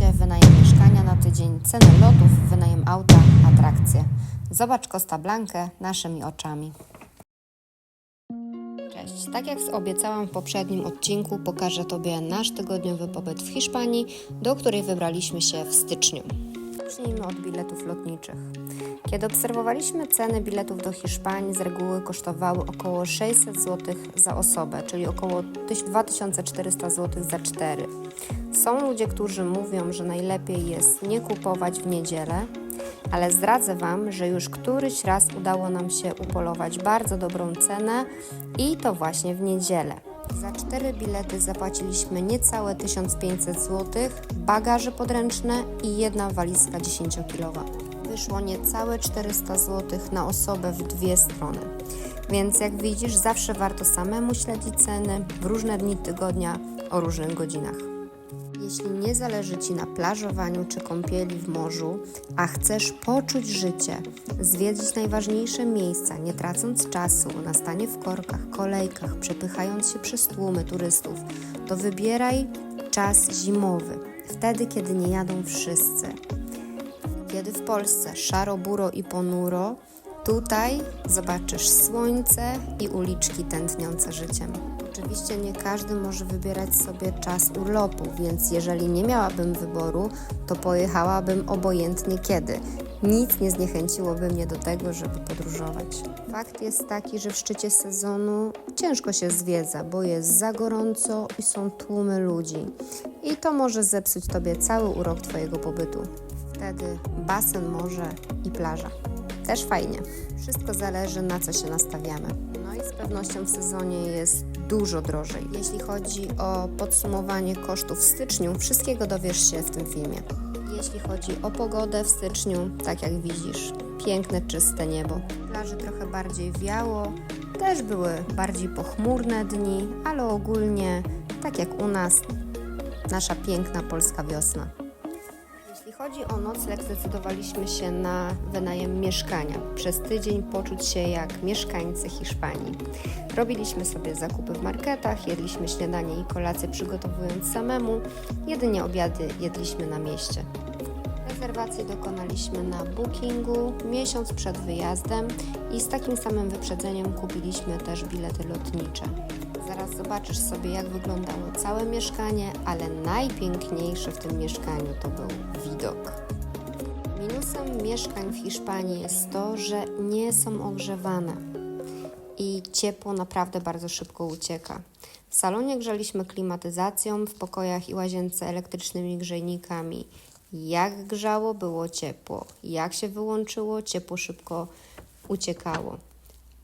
Oczywiście wynajem mieszkania na tydzień, ceny lotów, wynajem auta, atrakcje. Zobacz Costa Blankę naszymi oczami. Cześć. Tak jak obiecałam w poprzednim odcinku, pokażę Tobie nasz tygodniowy pobyt w Hiszpanii, do której wybraliśmy się w styczniu. Zacznijmy od biletów lotniczych. Kiedy obserwowaliśmy ceny biletów do Hiszpanii, z reguły kosztowały około 600 zł za osobę, czyli około 2400 zł za 4. Są ludzie, którzy mówią, że najlepiej jest nie kupować w niedzielę, ale zdradzę Wam, że już któryś raz udało nam się upolować bardzo dobrą cenę i to właśnie w niedzielę. Za cztery bilety zapłaciliśmy niecałe 1500 zł, bagaże podręczne i jedna walizka 10-kilowa. Wyszło niecałe 400 zł na osobę w dwie strony. Więc jak widzisz, zawsze warto samemu śledzić ceny w różne dni tygodnia o różnych godzinach. Jeśli nie zależy Ci na plażowaniu czy kąpieli w morzu, a chcesz poczuć życie, zwiedzić najważniejsze miejsca, nie tracąc czasu na stanie w korkach, kolejkach, przepychając się przez tłumy turystów, to wybieraj czas zimowy, wtedy kiedy nie jadą wszyscy. Kiedy w Polsce szaro, buro i ponuro, tutaj zobaczysz słońce i uliczki tętniące życiem. Oczywiście nie każdy może wybierać sobie czas urlopu, więc jeżeli nie miałabym wyboru, to pojechałabym obojętnie kiedy. Nic nie zniechęciłoby mnie do tego, żeby podróżować. Fakt jest taki, że w szczycie sezonu ciężko się zwiedza, bo jest za gorąco i są tłumy ludzi. I to może zepsuć Tobie cały urok Twojego pobytu. Wtedy basen, morze i plaża. Też fajnie. Wszystko zależy na co się nastawiamy. No i z pewnością w sezonie jest dużo drożej. Jeśli chodzi o podsumowanie kosztów w styczniu, wszystkiego dowiesz się w tym filmie. Jeśli chodzi o pogodę w styczniu, tak jak widzisz, piękne, czyste niebo. Plaży trochę bardziej wiało, też były bardziej pochmurne dni, ale ogólnie, tak jak u nas, nasza piękna polska wiosna. Chodzi o nocleg, zdecydowaliśmy się na wynajem mieszkania. Przez tydzień poczuć się jak mieszkańcy Hiszpanii. Robiliśmy sobie zakupy w marketach, jedliśmy śniadanie i kolację przygotowując samemu, jedynie obiady jedliśmy na mieście. Rezerwacje dokonaliśmy na bookingu miesiąc przed wyjazdem i z takim samym wyprzedzeniem kupiliśmy też bilety lotnicze. Zaraz zobaczysz sobie, jak wyglądało całe mieszkanie, ale najpiękniejsze w tym mieszkaniu to był widok. Minusem mieszkań w Hiszpanii jest to, że nie są ogrzewane i ciepło naprawdę bardzo szybko ucieka. W salonie grzaliśmy klimatyzacją, w pokojach i łazience elektrycznymi grzejnikami. Jak grzało, było ciepło. Jak się wyłączyło, ciepło szybko uciekało.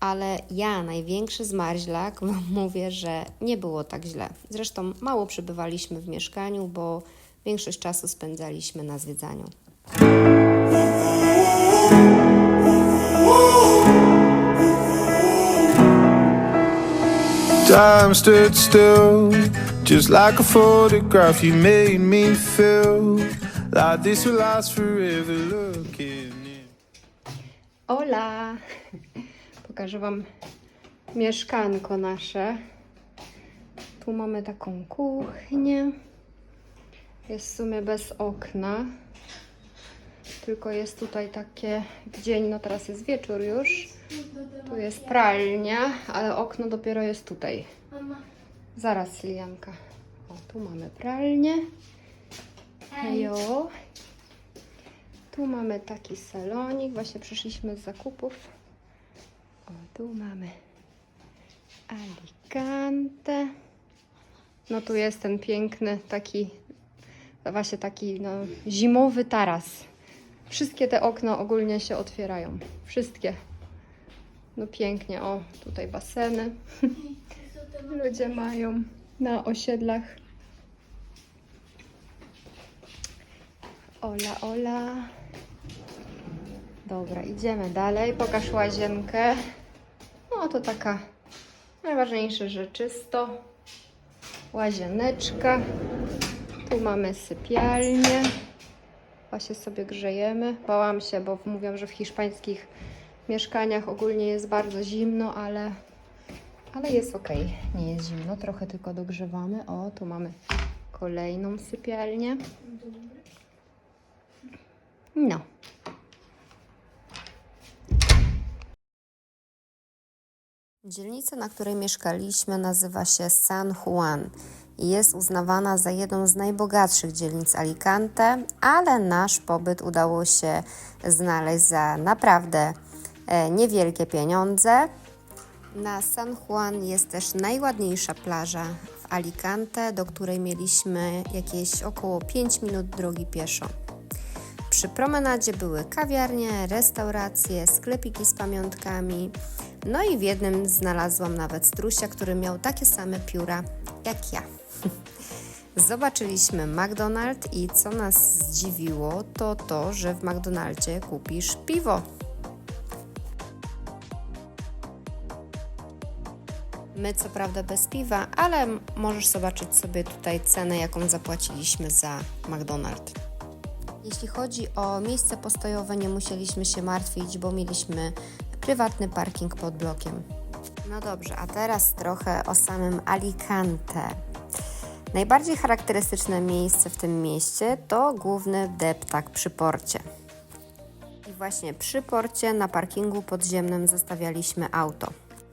Ale ja, największy zmarzlak, Wam mówię, że nie było tak źle. Zresztą mało przebywaliśmy w mieszkaniu, bo większość czasu spędzaliśmy na zwiedzaniu. Time stood still, just like a photograph. You made me feel like this will last forever. Looking in. Ola! Pokażę Wam mieszkanko nasze. Tu mamy taką kuchnię. Jest w sumie bez okna. Tylko jest tutaj takie dzień, no teraz jest wieczór już. Tu jest pralnia, ale okno dopiero jest tutaj. Zaraz, Lianka. O, tu mamy pralnię. Hejo. Tu mamy taki salonik, właśnie przyszliśmy z zakupów. O, tu mamy Alicante. No tu jest ten piękny taki, właśnie taki no, zimowy taras. Wszystkie te okna ogólnie się otwierają. Wszystkie. No pięknie, o tutaj baseny. Ludzie mają na osiedlach. Ola, ola. Dobra, idziemy dalej. Pokaż łazienkę. No to taka najważniejsze, że czysto. Łazieneczka. Tu mamy sypialnię. Właśnie sobie grzejemy. Bałam się, bo mówią, że w hiszpańskich mieszkaniach ogólnie jest bardzo zimno, ale, ale jest ok. Nie jest zimno, trochę tylko dogrzewamy. O, tu mamy kolejną sypialnię. No. Dzielnica, na której mieszkaliśmy, nazywa się San Juan i jest uznawana za jedną z najbogatszych dzielnic Alicante, ale nasz pobyt udało się znaleźć za naprawdę e, niewielkie pieniądze. Na San Juan jest też najładniejsza plaża w Alicante, do której mieliśmy jakieś około 5 minut drogi pieszo. Przy promenadzie były kawiarnie, restauracje, sklepiki z pamiątkami. No i w jednym znalazłam nawet strusia, który miał takie same pióra jak ja. Zobaczyliśmy McDonald's i co nas zdziwiło, to to, że w McDonaldzie kupisz piwo. My co prawda bez piwa, ale możesz zobaczyć sobie tutaj cenę, jaką zapłaciliśmy za McDonald's. Jeśli chodzi o miejsce postojowe, nie musieliśmy się martwić, bo mieliśmy prywatny parking pod blokiem. No dobrze, a teraz trochę o samym Alicante. Najbardziej charakterystyczne miejsce w tym mieście to główny deptak przy porcie. I właśnie przy porcie na parkingu podziemnym zostawialiśmy auto.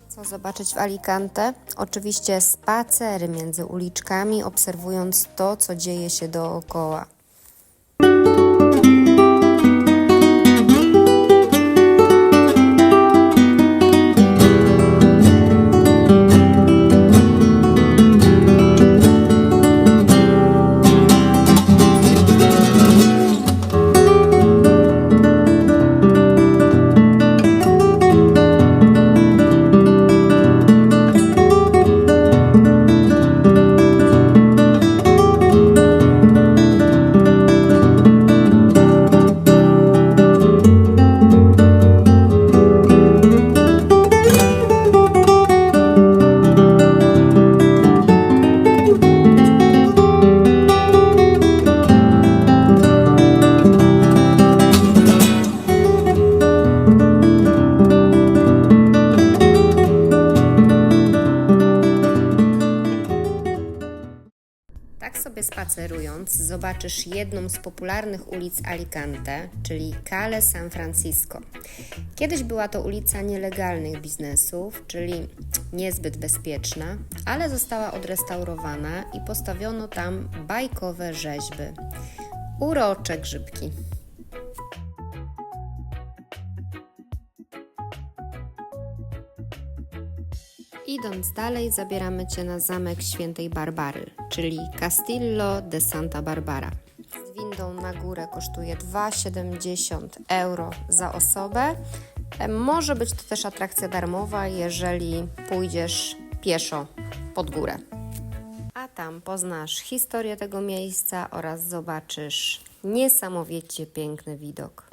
Co zobaczyć w Alicante? Oczywiście spacery między uliczkami, obserwując to, co dzieje się dookoła. Zobaczysz jedną z popularnych ulic Alicante, czyli Calle San Francisco. Kiedyś była to ulica nielegalnych biznesów, czyli niezbyt bezpieczna, ale została odrestaurowana i postawiono tam bajkowe rzeźby. Urocze grzybki. Idąc dalej, zabieramy Cię na zamek świętej Barbary, czyli Castillo de Santa Barbara. Z windą na górę kosztuje 2,70 euro za osobę. E, Może być to też atrakcja darmowa, jeżeli pójdziesz pieszo pod górę. A tam poznasz historię tego miejsca oraz zobaczysz niesamowicie piękny widok.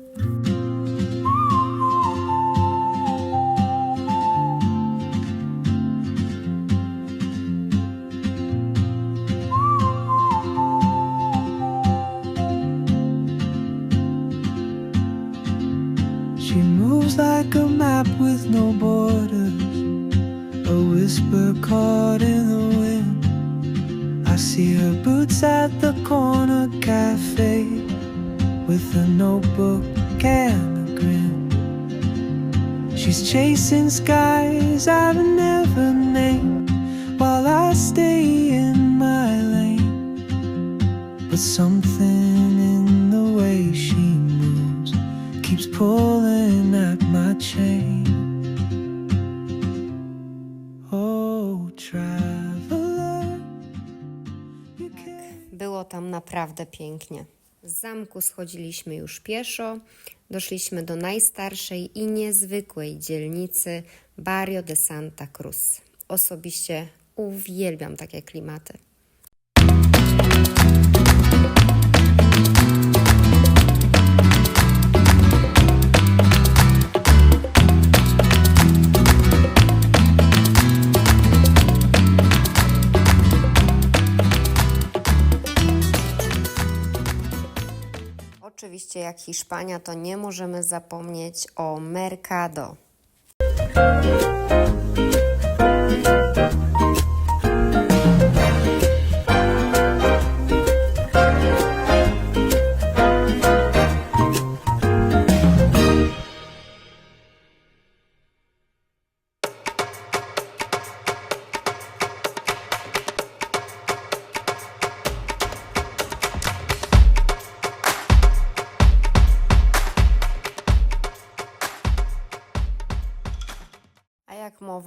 Map with no borders, a whisper caught in the wind. I see her boots at the corner cafe with a notebook and a grin. She's chasing skies I've never named while I stay in my lane. But something in the way she moves keeps pulling tam naprawdę pięknie. Z zamku schodziliśmy już pieszo, doszliśmy do najstarszej i niezwykłej dzielnicy Barrio de Santa Cruz. Osobiście uwielbiam takie klimaty. Oczywiście, jak Hiszpania, to nie możemy zapomnieć o Mercado.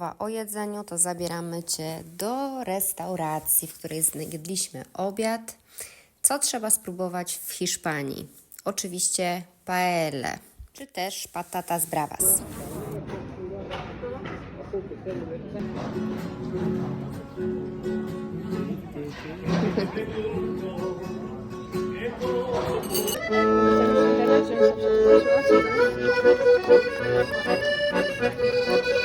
Mowa o jedzeniu, to zabieramy Cię do restauracji, w której jedliśmy obiad. Co trzeba spróbować w Hiszpanii? Oczywiście paelle, czy też patatas bravas.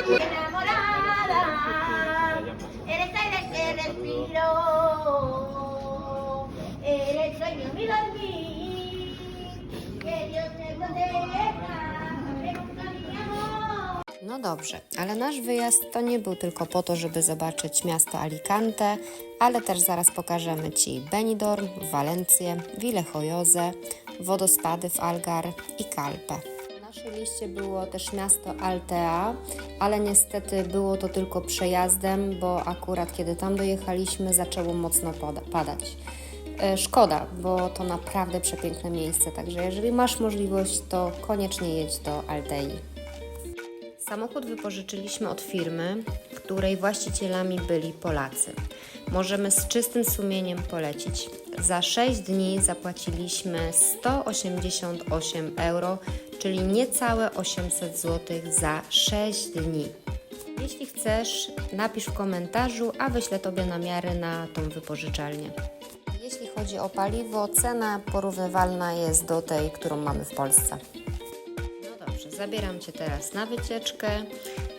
No dobrze, ale nasz wyjazd to nie był tylko po to, żeby zobaczyć miasto Alicante, ale też zaraz pokażemy Ci Benidorm, Walencję, Villejoyoze, wodospady w Algar i Calpe. Na naszej liście było też miasto Altea, ale niestety było to tylko przejazdem, bo akurat kiedy tam dojechaliśmy zaczęło mocno pada- padać. E, Szkoda, bo to naprawdę przepiękne miejsce, także jeżeli masz możliwość, to koniecznie jedź do Altei. Samochód wypożyczyliśmy od firmy, której właścicielami byli Polacy. Możemy z czystym sumieniem polecić. Za 6 dni zapłaciliśmy 188 euro, czyli niecałe 800 zł za 6 dni. Jeśli chcesz, napisz w komentarzu, a wyślę Tobie namiary na tą wypożyczalnię. Chodzi o paliwo, cena porównywalna jest do tej, którą mamy w Polsce. No dobrze, zabieram Cię teraz na wycieczkę.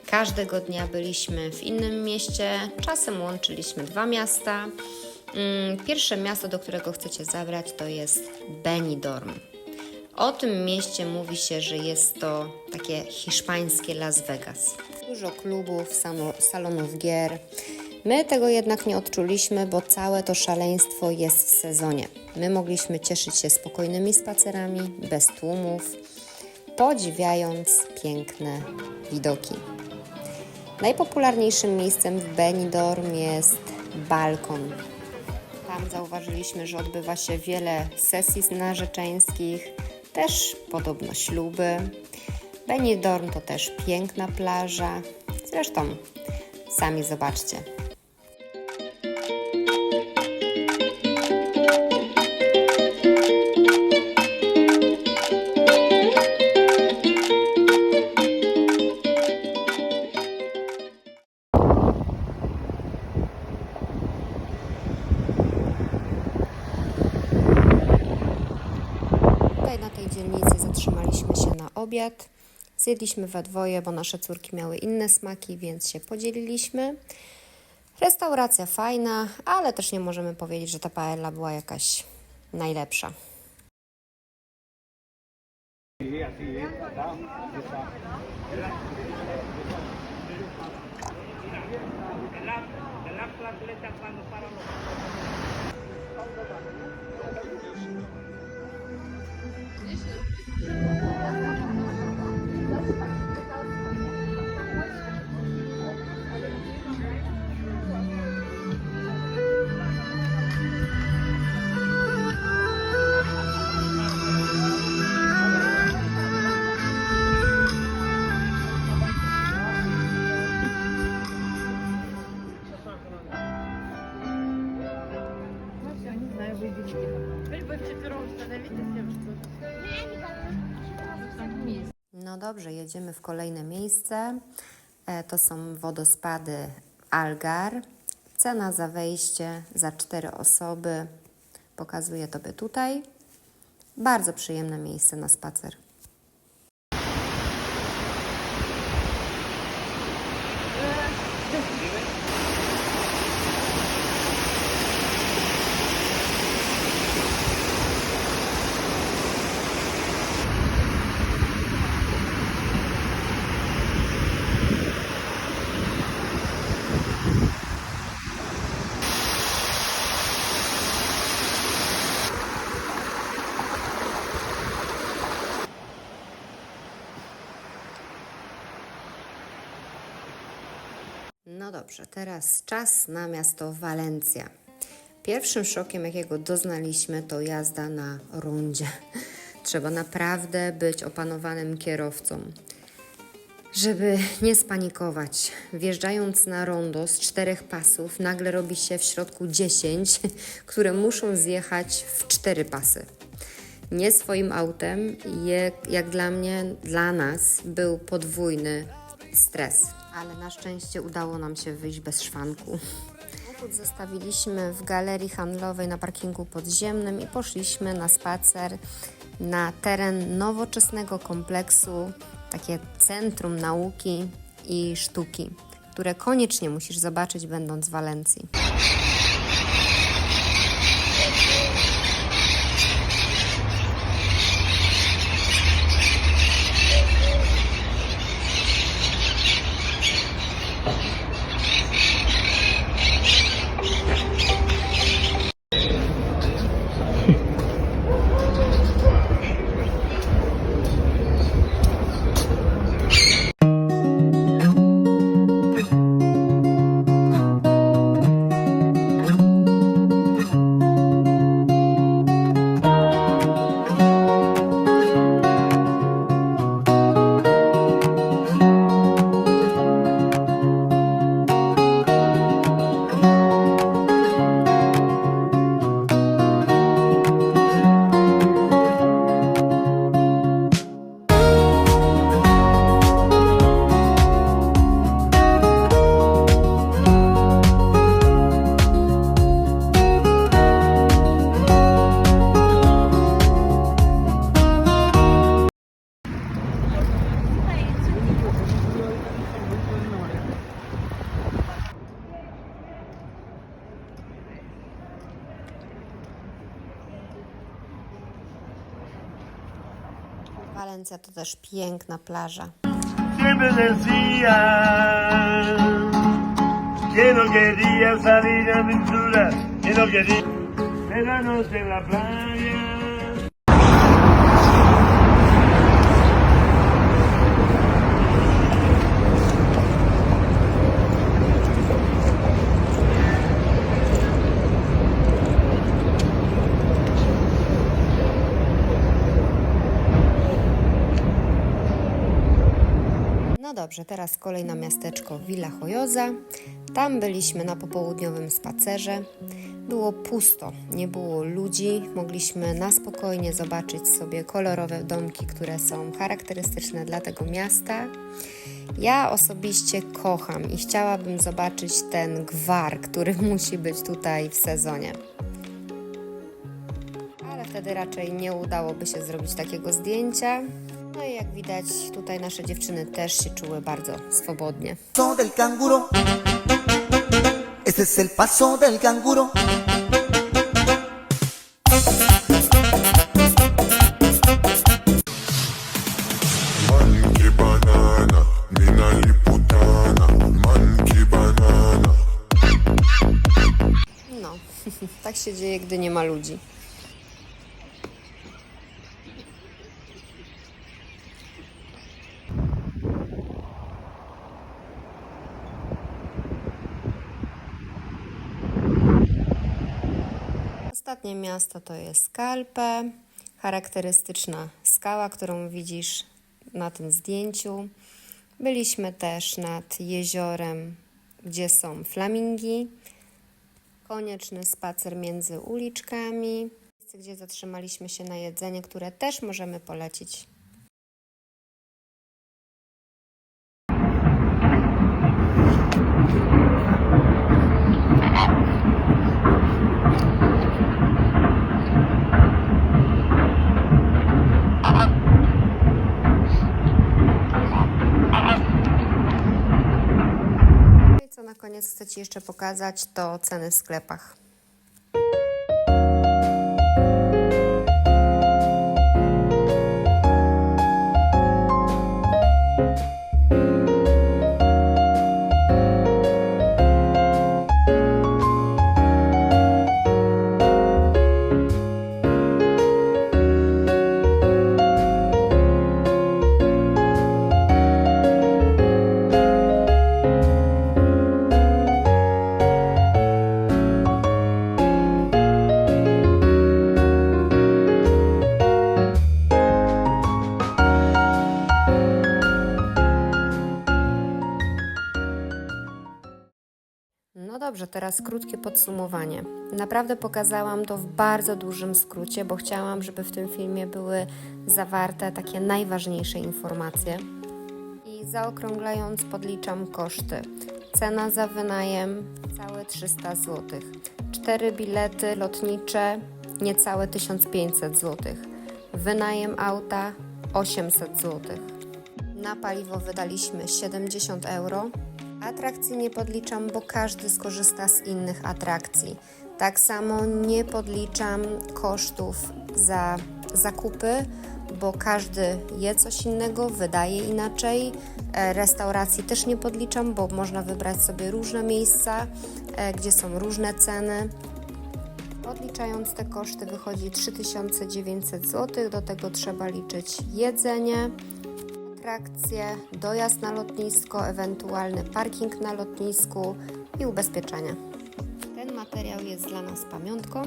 Każdego dnia byliśmy w innym mieście, czasem łączyliśmy dwa miasta. Mm, Pierwsze miasto, do którego chcę Cię zabrać, to jest Benidorm. O tym mieście mówi się, że jest to takie hiszpańskie Las Vegas. Dużo klubów, salonów gier. My tego jednak nie odczuliśmy, bo całe to szaleństwo jest w sezonie. My mogliśmy cieszyć się spokojnymi spacerami, bez tłumów podziwiając piękne widoki. Najpopularniejszym miejscem w Benidorm jest balkon. Tam zauważyliśmy, że odbywa się wiele sesji narzeczeńskich, też podobno śluby. Benidorm to też piękna plaża. Zresztą sami zobaczcie. Obiad. Zjedliśmy we dwoje, bo nasze córki miały inne smaki, więc się podzieliliśmy. Restauracja fajna, ale też nie możemy powiedzieć, że ta paella była jakaś najlepsza. No dobrze, jedziemy w kolejne miejsce. E, To są wodospady Algar. Cena za wejście za cztery osoby pokazuję Tobie tutaj. Bardzo przyjemne miejsce na spacer. No dobrze, teraz czas na miasto Walencja. Pierwszym szokiem, jakiego doznaliśmy, to jazda na rundzie. Trzeba naprawdę być opanowanym kierowcą. Żeby nie spanikować, wjeżdżając na rondo z czterech pasów, nagle robi się w środku 10, które muszą zjechać w cztery pasy. Nie swoim autem, jak, jak dla mnie, dla nas był podwójny stres. Ale na szczęście udało nam się wyjść bez szwanku. Samochód zostawiliśmy w galerii handlowej na parkingu podziemnym i poszliśmy na spacer na teren nowoczesnego kompleksu, takie centrum nauki i sztuki, które koniecznie musisz zobaczyć, będąc w Walencji. Też piękna plaża. que no dobrze, teraz kolej na miasteczko Villa Jojosa. Tam byliśmy na popołudniowym spacerze. Było pusto, nie było ludzi. Mogliśmy na spokojnie zobaczyć sobie kolorowe domki, które są charakterystyczne dla tego miasta. Ja osobiście kocham i chciałabym zobaczyć ten gwar, który musi być tutaj w sezonie. Ale wtedy raczej nie udałoby się zrobić takiego zdjęcia. No i jak widać, tutaj nasze dziewczyny też się czuły bardzo swobodnie. paso del canguro. Ese es el paso del canguro. Monkey banana, mina liputana, monkey banana. No, tak się dzieje, gdy nie ma ludzi. Ostatnie miasto to jest Skalpe, charakterystyczna skała, którą widzisz na tym zdjęciu. Byliśmy też nad jeziorem, gdzie są flamingi. Konieczny spacer między uliczkami, gdzie zatrzymaliśmy się na jedzenie, które też możemy polecić. Koniec chcę Ci jeszcze pokazać, to ceny w sklepach. Także teraz krótkie podsumowanie. Naprawdę pokazałam to w bardzo dużym skrócie, bo chciałam, żeby w tym filmie były zawarte takie najważniejsze informacje. I zaokrąglając podliczam koszty. Cena za wynajem całe 300 zł. Cztery bilety lotnicze niecałe 1500 zł. Wynajem auta 800 zł. Na paliwo wydaliśmy 70 euro. Atrakcji nie podliczam, bo każdy skorzysta z innych atrakcji. Tak samo nie podliczam kosztów za zakupy, bo każdy je coś innego, wydaje inaczej. E, Restauracji też nie podliczam, bo można wybrać sobie różne miejsca, e, gdzie są różne ceny. Odliczając te koszty wychodzi 3900 zł, do tego trzeba liczyć jedzenie, atrakcje, dojazd na lotnisko, ewentualny parking na lotnisku i ubezpieczenie. Ten materiał jest dla nas pamiątką,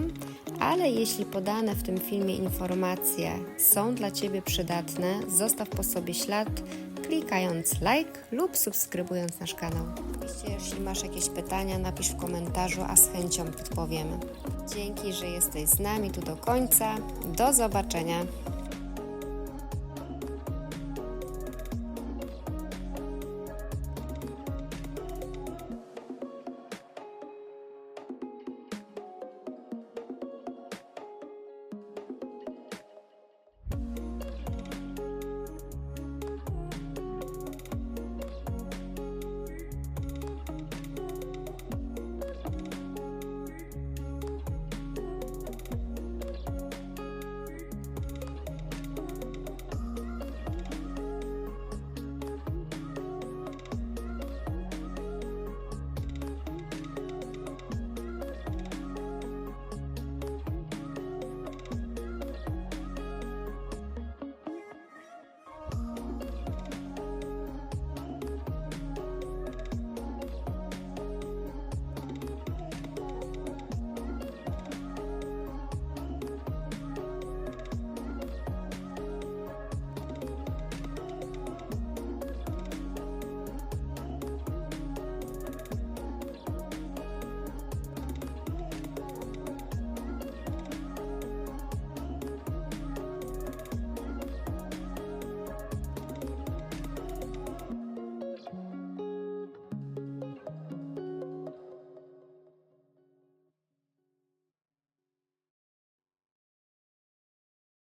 ale jeśli podane w tym filmie informacje są dla Ciebie przydatne, zostaw po sobie ślad klikając like lub subskrybując nasz kanał. Oczywiście, jeśli masz jakieś pytania, napisz w komentarzu, a z chęcią odpowiemy. Dzięki, że jesteś z nami tu do końca. Do zobaczenia.